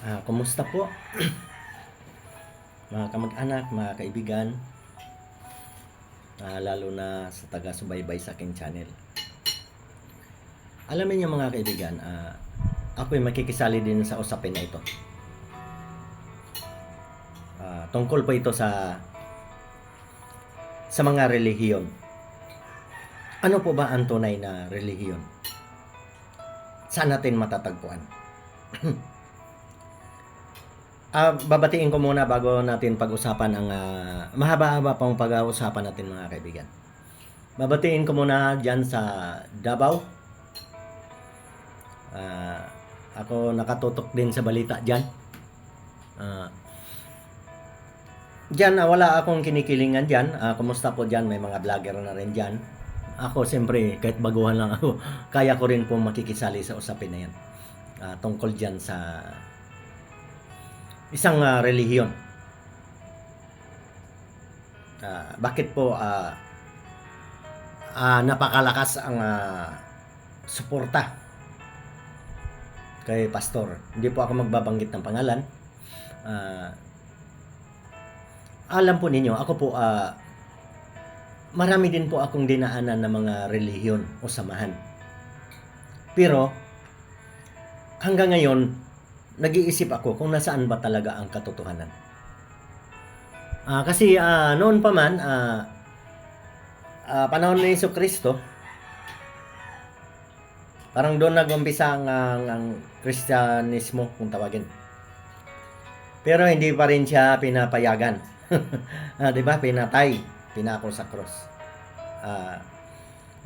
Ah, kumusta po? mga kamag-anak, mga kaibigan, ah, lalo na sa taga-subaybay sa aking channel. Alam niyo mga kaibigan, ah, ako ay makikisali din sa usapin na ito. Ah, tungkol po ito sa sa mga relihiyon. Ano po ba ang tunay na relihiyon? Saan natin matatagpuan? Ah, babatiin ko muna bago natin pag-usapan ang ah, mahaba-haba pang pag-uusapan natin mga kaibigan. Babatiin ko muna diyan sa Davao. Ah, ako nakatutok din sa balita diyan. Ah, diyan ah, wala akong kinikilingan diyan. Ah, kumusta po diyan? May mga vlogger na rin diyan. Ako siyempre kahit baguhan lang ako, kaya ko rin po makikisali sa usapin na yan. Ah, tungkol diyan sa isang ah, relihiyon. Ah, bakit po ah, ah, napakalakas ang ah, suporta kay pastor? Hindi po ako magbabanggit ng pangalan. Ah, alam po ninyo, ako po ah, marami din po akong dinaanan ng mga relihiyon o samahan. Pero hanggang ngayon, nag-iisip ako kung nasaan ba talaga ang katotohanan. Ah, kasi ah, noon pa man, ah, ah, panahon ni Yesu Kristo, parang doon nag-umpisa ang, ang, ang Kristyanismo, kung tawagin. Pero hindi pa rin siya pinapayagan. ah, 'Di ba? Pinatay, pinako sa cross. Ah,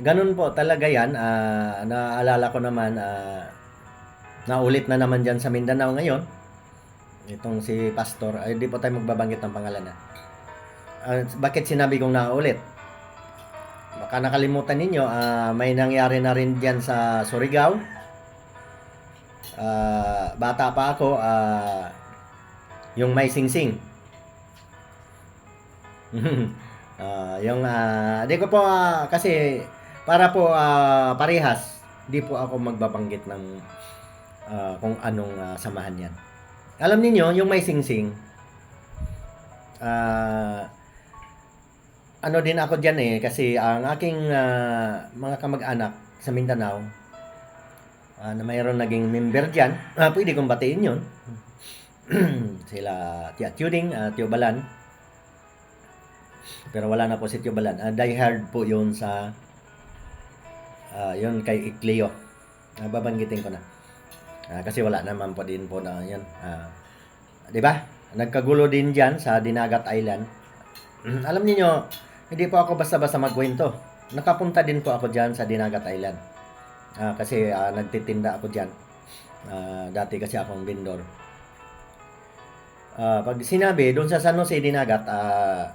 ganun po talaga 'yan. Ah, naalala ko naman ah, naulit na naman dyan sa Mindanao ngayon. Itong si Pastor, ay di po tayo magbabanggit ng pangalan na. Ah, bakit sinabi kong naulit? Baka nakalimutan ninyo, ah, may nangyari na rin dyan sa Surigao. Ah, bata pa ako, ah, yung may singsing. Ah, yung, ah, di ko po, ah, kasi, para po ah, parehas, di po ako magbabanggit ng ah, kung anong ah, samahan yan. Alam niyo yung may singsing, ah, ano din ako dyan eh, kasi ang aking ah, mga kamag-anak sa Mindanao, ah, na mayroon naging member dyan, ah, pwede kong batiin yun. Sila Tia Tuning, uh, Tio Balan, pero wala na po si Tio Balan. Ah, die hard po yun sa, ah, yun kay Ikleo. Ah, babanggitin ko na. Ah, kasi wala naman po din po na yan. Ah, 'Di ba? Nagkagulo din diyan sa Dinagat Island. Alam niyo, hindi po ako basta-basta magkwento. Nakapunta din po ako diyan sa Dinagat Island. Ah, kasi ah, nagtitinda ako diyan. Ah, dati kasi akong vendor. Ah, pag sinabi doon sa San Jose Dinagat, ah,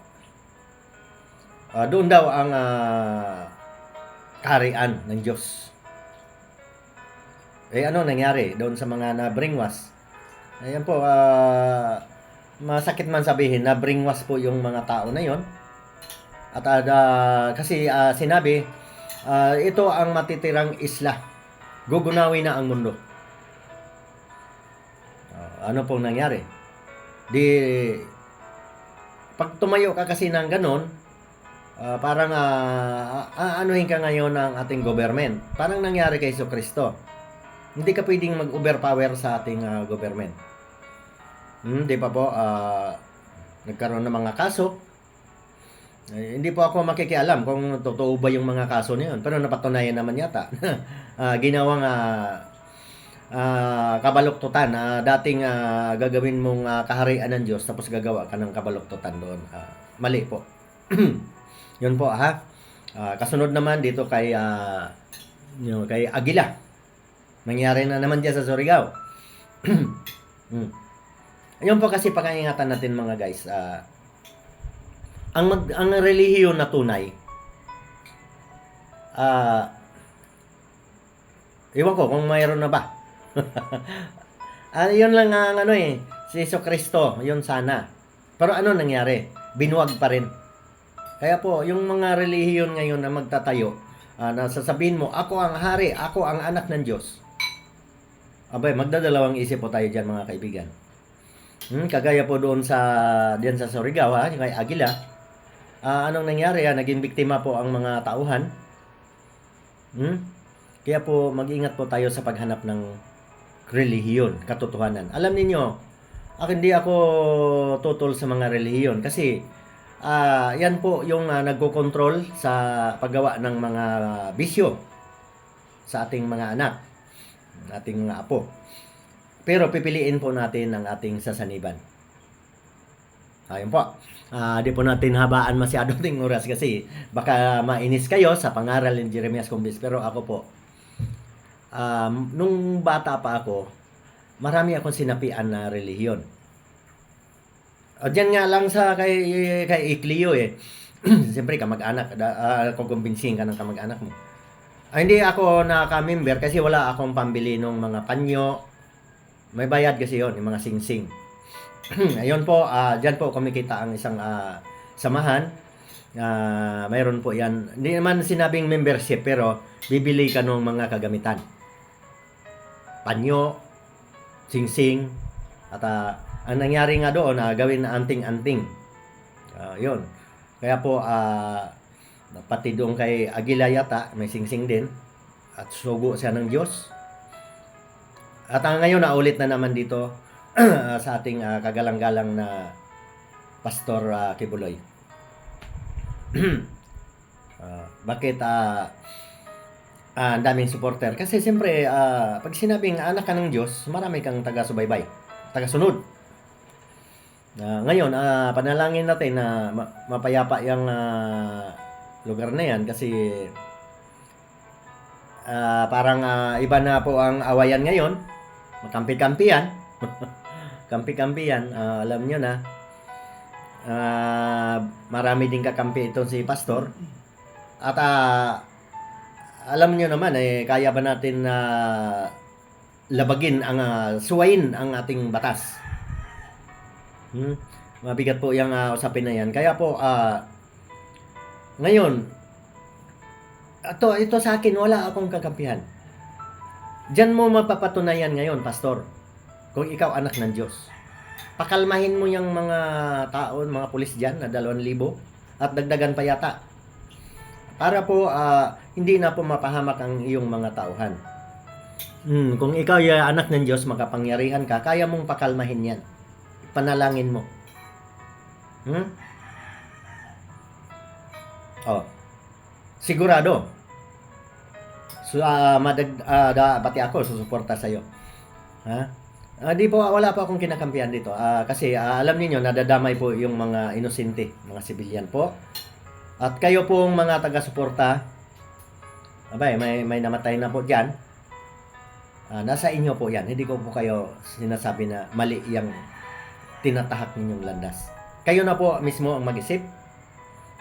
ah, doon daw ang ah, kaharian ng Diyos. Eh ano nangyari doon sa mga na brainwash? Ayan po, ah, masakit man sabihin na brainwash po yung mga tao na yon. At ah, kasi ah, sinabi, ah, ito ang matitirang isla. Gugunawi na ang mundo. Ah, ano pong nangyari? Di pag tumayo ka kasi ng ganon, ah, parang ah, ah, anuhin ka ngayon ng ating government. Parang nangyari kay Kristo. Hindi ka pwedeng mag-overpower sa ating ah, government. Hmm, di pa po, ah, nagkaroon ng mga kaso. Eh, hindi po ako makikialam kung totoo ba yung mga kaso na yun. Pero napatunayan naman yata. Ah, ginawang ah, ah, kabaluktutan na dating ah, gagawin mong ah, kaharian ng Diyos tapos gagawa ka ng kabaluktutan doon. Ah, mali po. yun po ha. Ah, kasunod naman dito kay ah, you know, kay Agila. Nangyari na naman diyan sa Surigao. hmm. Ayun po kasi pangingatan natin mga guys. ah, ang mag, ang relihiyon na tunay ah Iwan ko kung mayroon na ba. ah, yun lang ang ano eh, si Iso Kristo, yun sana. Pero ano nangyari? Binuwag pa rin. Kaya po, yung mga relihiyon ngayon na magtatayo, ah, na sasabihin mo, ako ang hari, ako ang anak ng Diyos. Abay, magdadalawang isip po tayo dyan mga kaibigan. Hmm, kagaya po doon sa diyan sa Surigao, ha, kay Agila. Ah, anong nangyari? Ah, naging biktima po ang mga tauhan. Hmm? Kaya po mag-ingat po tayo sa paghanap ng relihiyon, katotohanan. Alam niyo, ako hindi ako tutol sa mga relihiyon kasi ah yan po yung uh, nagko-control sa paggawa ng mga bisyo sa ating mga anak, ating apo. Pero pipiliin po natin ang ating sasaniban. Ayun po. Ah, di po natin habaan masyado ting oras kasi baka mainis kayo sa pangaral ni Jeremias Cumbis. Pero ako po, um, nung bata pa ako, marami akong sinapian na relihiyon. O dyan nga lang sa kay, kay Iklio eh. Siyempre, kamag-anak. Uh, kukumbinsin ka ng kamag-anak mo. Ah, hindi ako naka-member kasi wala akong pambili ng mga panyo. May bayad kasi yon yung mga sing-sing. Ayun po, uh, dyan po kumikita ang isang uh, samahan. Uh, mayroon po yan. Hindi naman sinabing membership pero bibili ka ng mga kagamitan. Panyo, sing-sing, at uh, ang nangyari nga doon, uh, gawin na anting-anting. Uh, yun. Kaya po, uh, pati doon kay Agila yata, may sing-sing din. At sugo siya ng Diyos. At uh, ngayon, naulit na naman dito sa ating uh, kagalang-galang na Pastor uh, Kibuloy. uh, bakit uh, uh, ang daming supporter? Kasi siyempre, uh, pag sinabing anak ka ng Diyos, marami kang taga-subaybay, taga-sunod. Uh, ngayon, uh, panalangin natin na ma- mapayapa yung uh, lugar na yan kasi uh, parang uh, iba na po ang awayan ngayon. Makampi-kampi yan. Kampi-kampi yan. Uh, alam nyo na. Uh, marami din kakampi ito si Pastor. At uh, alam nyo naman, eh, kaya ba natin na uh, labagin ang uh, suwain ang ating batas? Hmm? Mabigat po yung uh, usapin na yan. Kaya po, uh, ngayon, ito, ito sa akin, wala akong kakampihan. Diyan mo mapapatunayan ngayon, Pastor, kung ikaw anak ng Diyos. Pakalmahin mo yung mga taon, mga pulis dyan na dalawang libo at dagdagan pa yata. Para po, uh, hindi na po mapahamak ang iyong mga tauhan. Hmm, kung ikaw ay anak ng Diyos, makapangyarihan ka, kaya mong pakalmahin yan panalangin mo. Hmm? Oh. Sigurado. So, uh, madag, uh, da, pati ako susuporta sa iyo. Ha? Uh, di po, wala pa akong kinakampihan dito. Uh, kasi uh, alam niyo nadadamay po yung mga inosente, mga sibilyan po. At kayo pong mga taga-suporta, abay, may, may namatay na po dyan. Uh, nasa inyo po yan. Hindi ko po kayo sinasabi na mali yung tinatahak ninyong landas. Kayo na po mismo ang mag-isip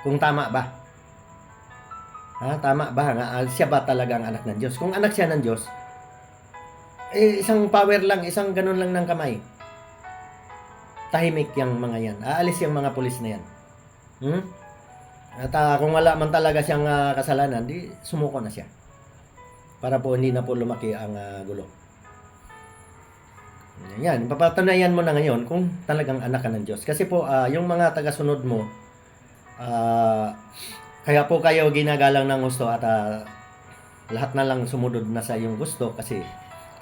kung tama ba. Ha, tama ba nga ah, siya ba talaga ang anak ng Diyos? Kung anak siya ng Diyos, eh, isang power lang, isang ganun lang ng kamay. Tahimik yung mga yan. Aalis yung mga pulis na yan. Hmm? At uh, kung wala man talaga siyang uh, kasalanan, di sumuko na siya. Para po hindi na po lumaki ang uh, gulo. Yan, papatunayan mo na ngayon kung talagang anak ka ng Diyos. Kasi po, uh, yung mga tagasunod mo, uh, kaya po kayo ginagalang ng gusto at uh, lahat na lang sumunod na sa iyong gusto kasi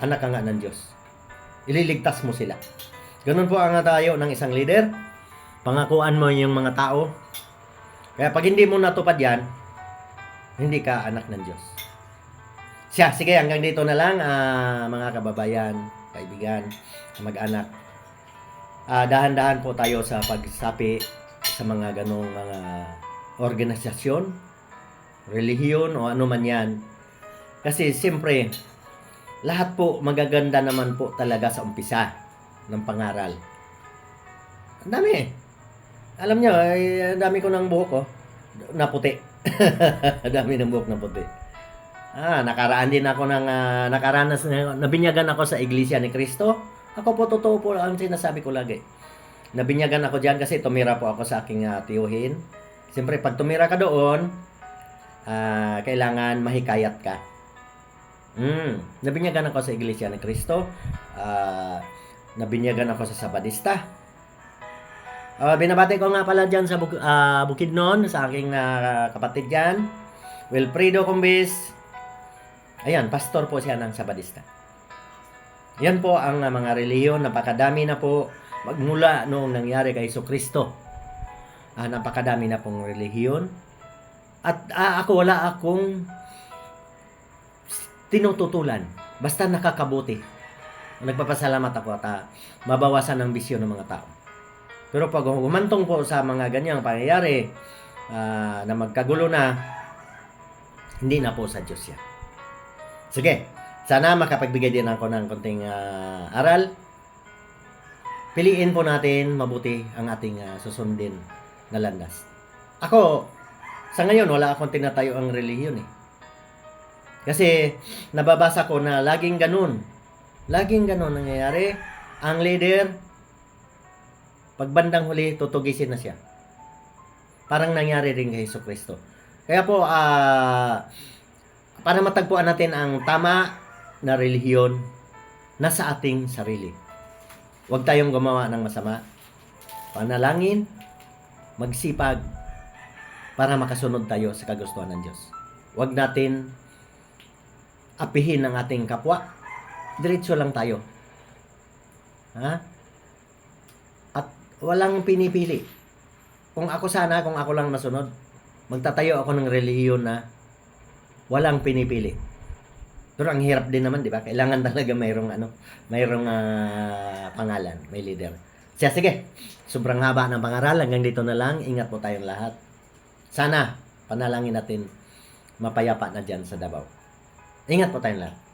anak ka nga ng Diyos. Ililigtas mo sila. Ganun po ang tayo ng isang leader. Pangakuan mo yung mga tao. Kaya pag hindi mo natupad yan, hindi ka anak ng Diyos. Siya, sige, hanggang dito na lang, uh, mga kababayan kaibigan, mag-anak. Uh, dahan-dahan po tayo sa pagsapi sa mga ganong mga organisasyon, relihiyon o ano man yan. Kasi siyempre, lahat po magaganda naman po talaga sa umpisa ng pangaral. Ang dami. Alam nyo, ay, dami ko ng buhok oh, na puti. dami ng buhok na puti. Ah, nakaraan din ako ng uh, nakaranas nabinyagan ako sa Iglesia ni Cristo. Ako po totoo po ang sinasabi ko lagi. Nabinyagan ako diyan kasi tumira po ako sa aking uh, tiyuhin. Siyempre pag tumira ka doon, uh, kailangan mahikayat ka. Mm, nabinyagan ako sa Iglesia ni Cristo. Ah, nabinyagan ako sa Sabadista. Ah, binabati ko nga pala dyan sa Buk- ah, Bukidnon, sa aking ah, kapatid dyan. Wilfredo Cumbis. Ayan, pastor po siya ng Sabadista. Yan po ang ah, mga reliyon. Napakadami na po magmula noong nangyari kay Kristo. Ah, napakadami na pong relihiyon. At ah, ako wala akong tinututulan. Basta nakakabuti. Nagpapasalamat ako at ah, mabawasan ang bisyo ng mga tao. Pero pag humantong po sa mga ganyang pangyayari ah, na magkagulo na, hindi na po sa Diyos yan. Sige, sana makapagbigay din ako ng konting ah, aral. Piliin po natin mabuti ang ating ah, susundin na landas. Ako, sa ngayon, wala akong tinatayo ang relihiyon eh. Kasi nababasa ko na laging ganun. Laging ganun nangyayari. Ang leader, pag bandang huli, tutugisin na siya. Parang nangyari rin kay Hesus Kristo. Kaya po, ah, para matagpuan natin ang tama na relihiyon, nasa ating sarili. Huwag tayong gumawa ng masama. Panalangin, magsipag, para makasunod tayo sa kagustuhan ng Diyos. Huwag natin apihin ang ating kapwa. Diretso lang tayo. Ha? At walang pinipili. Kung ako sana, kung ako lang masunod, magtatayo ako ng relihiyon na walang pinipili. Pero ang hirap din naman, di ba? Kailangan talaga mayroong ano, mayroong ah, pangalan, may leader. Siya, sige. Sobrang haba ng pangaral. Hanggang dito na lang. Ingat po tayong lahat. Sana, panalangin natin mapayapa na dyan sa Davao. Ingat po tayong lahat.